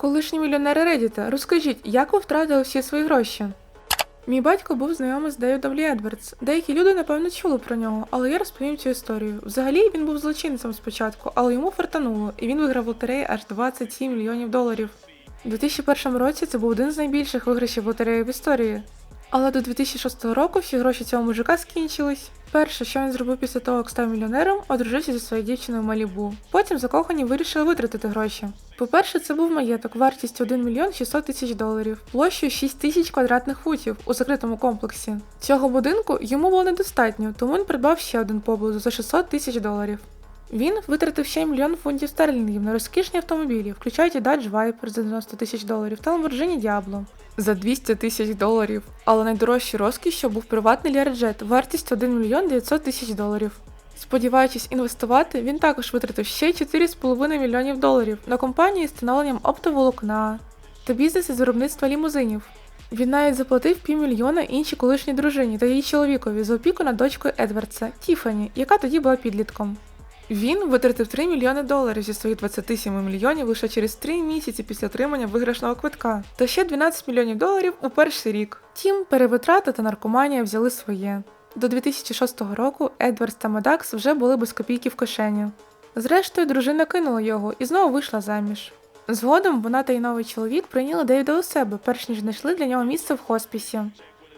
Колишні мільйонери Редіта, розкажіть, як ви втратили всі свої гроші? Мій батько був знайомий з Девідом Лі Едвардс. Деякі люди, напевно, чули про нього, але я розповім цю історію. Взагалі він був злочинцем спочатку, але йому фартануло, і він виграв лотереї аж 27 мільйонів доларів. У 2001 році це був один з найбільших виграшів лотереї в історії. Але до 2006 року всі гроші цього мужика скінчились. Перше, що він зробив після того, як став мільйонером, одружився зі своєю дівчиною Малібу. Потім закохані вирішили витратити гроші. По-перше, це був маєток вартістю 1 мільйон 600 тисяч доларів, площею 6 тисяч квадратних футів у закритому комплексі. Цього будинку йому було недостатньо, тому він придбав ще один поблизу за 600 тисяч доларів. Він витратив ще мільйон фунтів стерлінгів на розкішні автомобілі, включаючи Dodge Viper за 90 тисяч доларів та Lamborghini Diablo за 200 тисяч доларів. Але найдорожчий розкіш був приватний Learjet вартістю 1 мільйон 900 тисяч доларів. Сподіваючись інвестувати, він також витратив ще 4,5 мільйонів доларів на компанії з встановленням оптоволокна та бізнес із виробництва лімузинів. Він навіть заплатив півмільйона іншій колишній дружині та її чоловікові за опіку над дочкою Едвардса Тіфані, яка тоді була підлітком. Він витратив 3 мільйони доларів зі своїх 27 мільйонів лише через 3 місяці після отримання виграшного квитка, та ще 12 мільйонів доларів у перший рік. Втім, перевитрати та наркоманія взяли своє. До 2006 року Едвардс та Мадакс вже були без копійки в кишені. Зрештою, дружина кинула його і знову вийшла заміж. Згодом вона та й новий чоловік прийняли Девіда у себе, перш ніж знайшли для нього місце в хоспісі.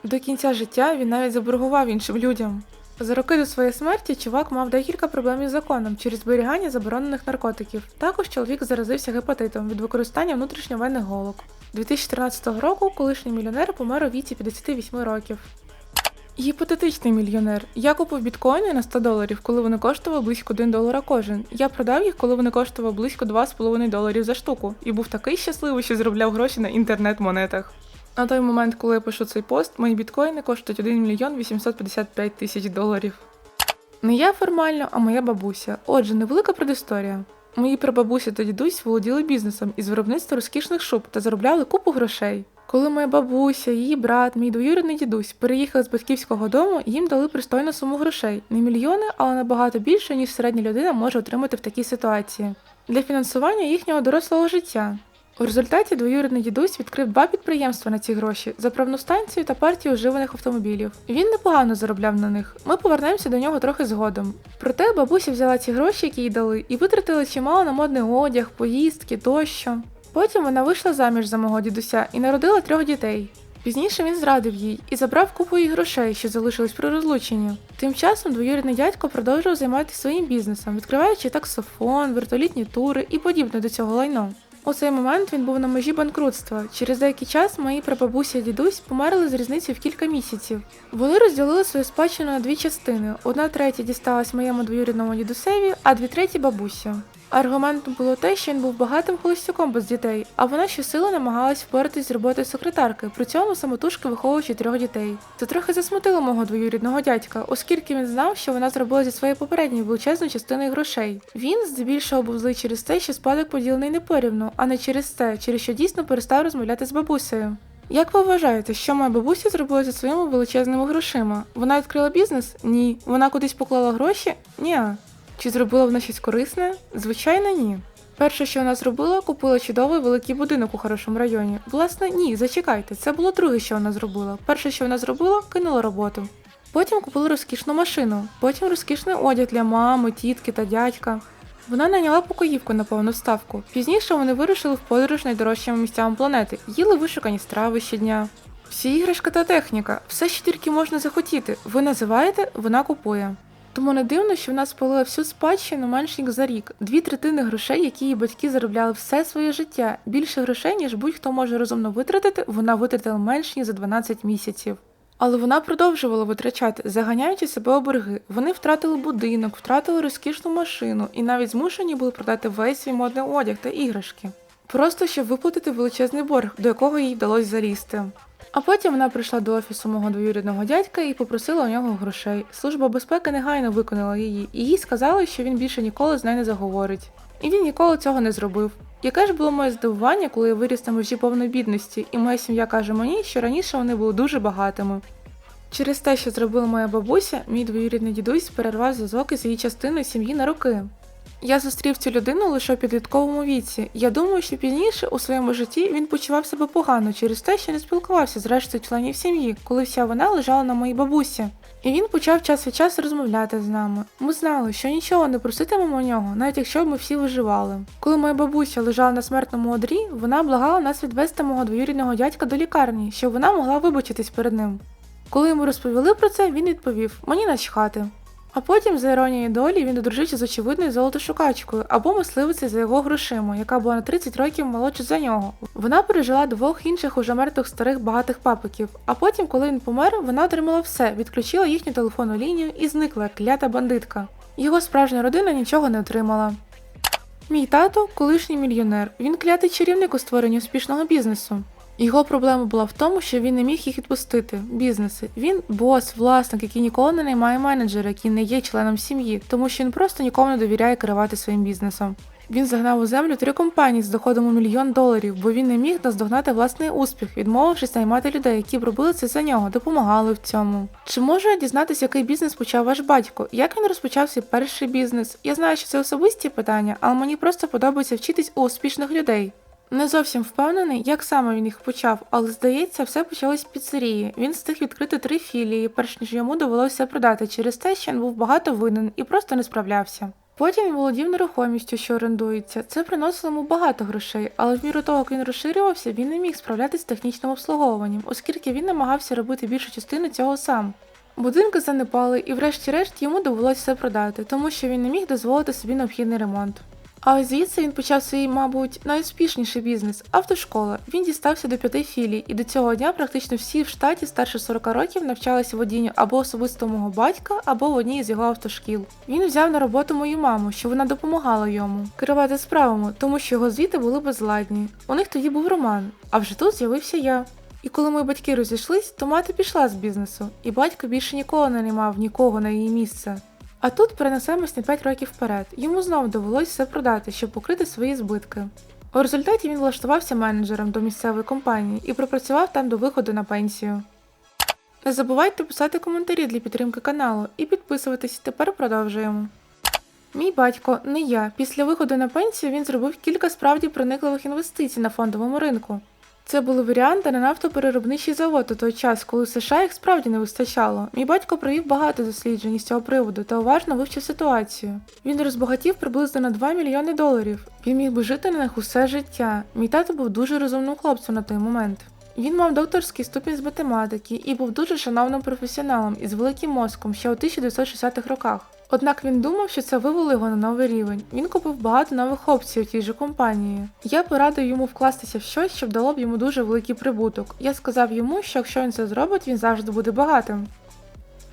До кінця життя він навіть заборгував іншим людям. За роки до своєї смерті чувак мав декілька проблем із законом через зберігання заборонених наркотиків. Також чоловік заразився гепатитом від використання внутрішньовенних голок. 2013 року колишній мільйонер помер у віці 58 років. Гіпотетичний мільйонер. Я купив біткоїни на 100 доларів, коли вони коштували близько 1 долара кожен. Я продав їх, коли вони коштували близько 2,5 доларів за штуку, і був такий щасливий, що заробляв гроші на інтернет-монетах. На той момент, коли я пишу цей пост, мої біткоїни коштують 1 мільйон 855 тисяч доларів. Не я формально, а моя бабуся. Отже, невелика предісторія. Мої прабабуся та дідусь володіли бізнесом із виробництва розкішних шуб та заробляли купу грошей. Коли моя бабуся, її брат, мій двоюрідний дідусь переїхали з батьківського дому, їм дали пристойну суму грошей. Не мільйони, але набагато більше, ніж середня людина може отримати в такій ситуації. Для фінансування їхнього дорослого життя. У результаті двоюрідний дідусь відкрив два підприємства на ці гроші заправну станцію та партію оживаних автомобілів. Він непогано заробляв на них. Ми повернемося до нього трохи згодом. Проте бабуся взяла ці гроші, які їй дали, і витратила чимало на модний одяг, поїздки тощо. Потім вона вийшла заміж за мого дідуся і народила трьох дітей. Пізніше він зрадив їй і забрав купу її грошей, що залишились при розлученні. Тим часом двоюрідний дядько продовжував займатися своїм бізнесом, відкриваючи таксофон, вертолітні тури і подібне до цього лайно. У цей момент він був на межі банкрутства. Через деякий час мої прабабуся і дідусь померли з різницею в кілька місяців. Вони розділили свою спадщину на дві частини: одна третя дісталась моєму двоюрідному дідусеві, а дві треті бабусі. Аргументом було те, що він був багатим холостяком без дітей, а вона щосили намагалась впоратись з роботою секретарки, при цьому самотужки виховуючи трьох дітей. Це трохи засмутило мого двоюрідного дядька, оскільки він знав, що вона зробила зі своєї попередньої величезною частиною грошей. Він здебільшого був злий через те, що спадок поділений не порівну, а не через те, через що дійсно перестав розмовляти з бабусею. Як ви вважаєте, що моя бабуся зробила зі своїми величезними грошима? Вона відкрила бізнес? Ні. Вона кудись поклала гроші? Ні. Чи зробила вона щось корисне? Звичайно, ні. Перше, що вона зробила, купила чудовий великий будинок у хорошому районі. Власне, ні, зачекайте, це було друге, що вона зробила. Перше, що вона зробила, кинула роботу. Потім купила розкішну машину, потім розкішний одяг для мами, тітки та дядька. Вона найняла покоївку на повну ставку. Пізніше вони вирушили в подорож найдорожчими місцями планети, їли вишукані страви щодня. Всі іграшки та техніка, все, що тільки можна захотіти. Ви називаєте, вона купує. Тому не дивно, що вона спалила всю спадщину менш ніж за рік. Дві третини грошей, які її батьки заробляли все своє життя. Більше грошей, ніж будь-хто може розумно витратити, вона витратила менш ніж за 12 місяців. Але вона продовжувала витрачати, заганяючи себе у борги. Вони втратили будинок, втратили розкішну машину і навіть змушені були продати весь свій модний одяг та іграшки. Просто щоб виплатити величезний борг, до якого їй вдалося залізти. А потім вона прийшла до офісу мого двоюрідного дядька і попросила у нього грошей. Служба безпеки негайно виконала її, і їй сказали, що він більше ніколи з нею не заговорить. І він ніколи цього не зробив. Яке ж було моє здивування, коли я виріс на межі повної бідності, і моя сім'я каже мені, що раніше вони були дуже багатими. Через те, що зробила моя бабуся, мій двоюрідний дідусь перервав зв'язок із її частиною сім'ї на роки. Я зустрів цю людину лише у підлітковому віці. Я думаю, що пізніше у своєму житті він почував себе погано через те, що не спілкувався з рештою членів сім'ї, коли вся вона лежала на моїй бабусі. І він почав час від часу розмовляти з нами. Ми знали, що нічого не проситимемо нього, навіть якщо ми всі виживали. Коли моя бабуся лежала на смертному одрі, вона благала нас відвести мого двоюрідного дядька до лікарні, щоб вона могла вибачитись перед ним. Коли йому розповіли про це, він відповів: мені начхати. А потім, за іронією долі, він одружився з очевидною золотошукачкою або мисливицею за його грошима, яка була на 30 років молодша за нього. Вона пережила двох інших уже мертвих старих багатих папиків. А потім, коли він помер, вона отримала все, відключила їхню телефонну лінію і зникла як клята бандитка. Його справжня родина нічого не отримала. Мій тато колишній мільйонер. Він клятий чарівник у створенні успішного бізнесу. Його проблема була в тому, що він не міг їх відпустити. Бізнеси. Він бос, власник, який ніколи не наймає менеджера, який не є членом сім'ї, тому що він просто нікому не довіряє керувати своїм бізнесом. Він загнав у землю три компанії з доходом у мільйон доларів, бо він не міг наздогнати власний успіх, відмовившись наймати людей, які б робили це за нього, допомагали в цьому. Чи можу я дізнатися, який бізнес почав ваш батько? Як він розпочав свій перший бізнес? Я знаю, що це особисті питання, але мені просто подобається вчитись у успішних людей. Не зовсім впевнений, як саме він їх почав, але здається, все почалось з піцерії. Він встиг відкрити три філії, перш ніж йому довелося продати через те, що він був багато винен і просто не справлявся. Потім він володів нерухомістю, що орендується. Це приносило йому багато грошей, але в міру того, як він розширювався, він не міг справлятися з технічним обслуговуванням, оскільки він намагався робити більшу частину цього сам. Будинки занепали, і врешті-решт йому довелося все продати, тому що він не міг дозволити собі необхідний ремонт. А ось звідси він почав свій, мабуть, найуспішніший бізнес автошкола. Він дістався до п'яти філій, і до цього дня практично всі в штаті старше 40 років навчалися водінню або особисто мого батька, або в одній з його автошкіл. Він взяв на роботу мою маму, що вона допомагала йому керувати справами, тому що його звіти були безладні. У них тоді був роман, а вже тут з'явився я. І коли мої батьки розійшлись, то мати пішла з бізнесу, і батько більше ніколи не наймав нікого на її місце. А тут перенесемось на 5 років вперед. Йому знову довелося все продати, щоб покрити свої збитки. У результаті він влаштувався менеджером до місцевої компанії і пропрацював там до виходу на пенсію. Не забувайте писати коментарі для підтримки каналу і підписуватись. Тепер продовжуємо. Мій батько, не я. Після виходу на пенсію він зробив кілька справді проникливих інвестицій на фондовому ринку. Це були варіанти на нафтопереробничий завод у той час, коли в США їх справді не вистачало. Мій батько провів багато досліджень з цього приводу та уважно вивчив ситуацію. Він розбагатів приблизно на 2 мільйони доларів. Він міг би жити на них усе життя. Мій тато був дуже розумним хлопцем на той момент. Він мав докторський ступінь з математики і був дуже шановним професіоналом із великим мозком ще у 1960-х роках. Однак він думав, що це вивело його на новий рівень. Він купив багато нових опцій у тій же компанії. Я порадив йому вкластися в щось, що дало б йому дуже великий прибуток. Я сказав йому, що якщо він це зробить, він завжди буде багатим.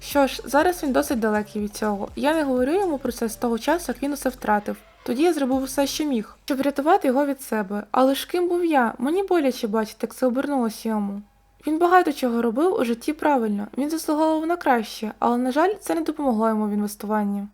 Що ж, зараз він досить далекий від цього. Я не говорю йому про це з того часу, як він усе втратив. Тоді я зробив усе, що міг, щоб врятувати його від себе. Але ж ким був я? Мені боляче бачити, як це обернулося йому. Він багато чого робив у житті правильно, він заслуговував на краще, але, на жаль, це не допомогло йому в інвестуванні.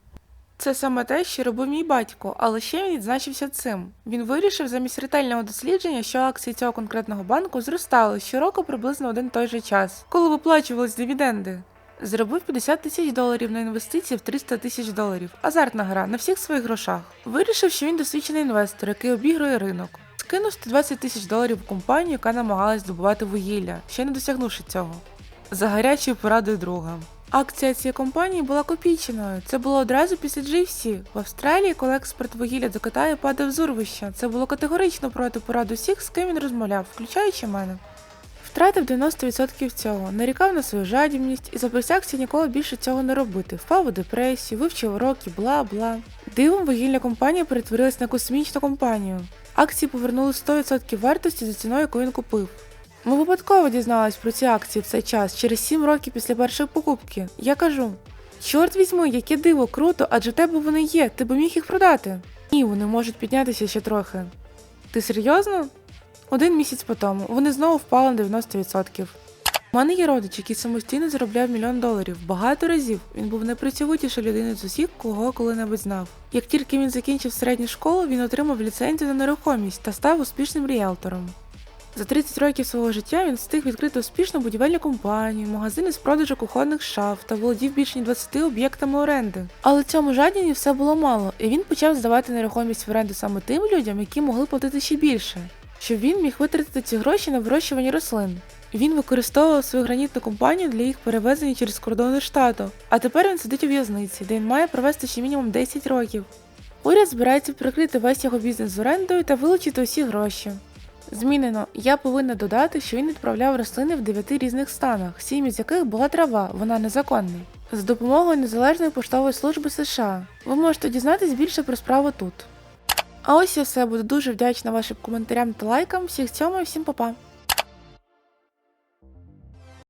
Це саме те, що робив мій батько, але ще він відзначився цим. Він вирішив замість ретельного дослідження, що акції цього конкретного банку зростали щороку приблизно один той же час, коли виплачувались дивіденди. Зробив 50 тисяч доларів на інвестиції в 300 тисяч доларів. Азартна гра на всіх своїх грошах. Вирішив, що він досвідчений інвестор, який обігрує ринок. Скинув 120 тисяч доларів компанію, яка намагалась здобувати вугілля, ще не досягнувши цього. За гарячою порадою друга. Акція цієї компанії була копійчиною. Це було одразу після GFC. В Австралії, коли експорт вугілля до Китаю падав з урвища. Це було категорично проти пораду всіх, з ким він розмовляв, включаючи мене. Втратив 90% цього, нарікав на свою жадібність і заприсягся ніколи більше цього не робити. Впав у депресію, вивчив уроки, бла бла. Дивом вугільна компанія перетворилась на космічну компанію. Акції повернули 100% вартості за ціною, яку він купив. Ми випадково дізнались про ці акції в цей час через 7 років після першої покупки. Я кажу: чорт візьми, яке диво, круто, адже в тебе вони є, ти би міг їх продати. Ні, вони можуть піднятися ще трохи. Ти серйозно? Один місяць по тому вони знову впали на 90%. У мене є родич, який самостійно заробляв мільйон доларів багато разів. Він був найпрацьовитішою людиною з усіх, кого коли-небудь знав. Як тільки він закінчив середню школу, він отримав ліцензію на нерухомість та став успішним ріелтором. За 30 років свого життя він встиг відкрити успішну будівельну компанію, магазини з продажу кухонних шаф та володів більше ніж 20 об'єктами оренди. Але цьому жадіні все було мало, і він почав здавати нерухомість в оренду саме тим людям, які могли платити ще більше, щоб він міг витратити ці гроші на вирощування рослин. Він використовував свою гранітну компанію для їх перевезення через кордони штату. А тепер він сидить у в'язниці, де він має провести ще мінімум 10 років. Уряд збирається прикрити весь його бізнес з орендою та вилучити усі гроші. Змінено, я повинна додати, що він відправляв рослини в дев'яти різних станах, сім із яких була трава, вона незаконна. За допомогою Незалежної поштової служби США. Ви можете дізнатись більше про справу тут. А ось і все, буду дуже вдячна вашим коментарям та лайкам. Всіх цьому і всім па-па!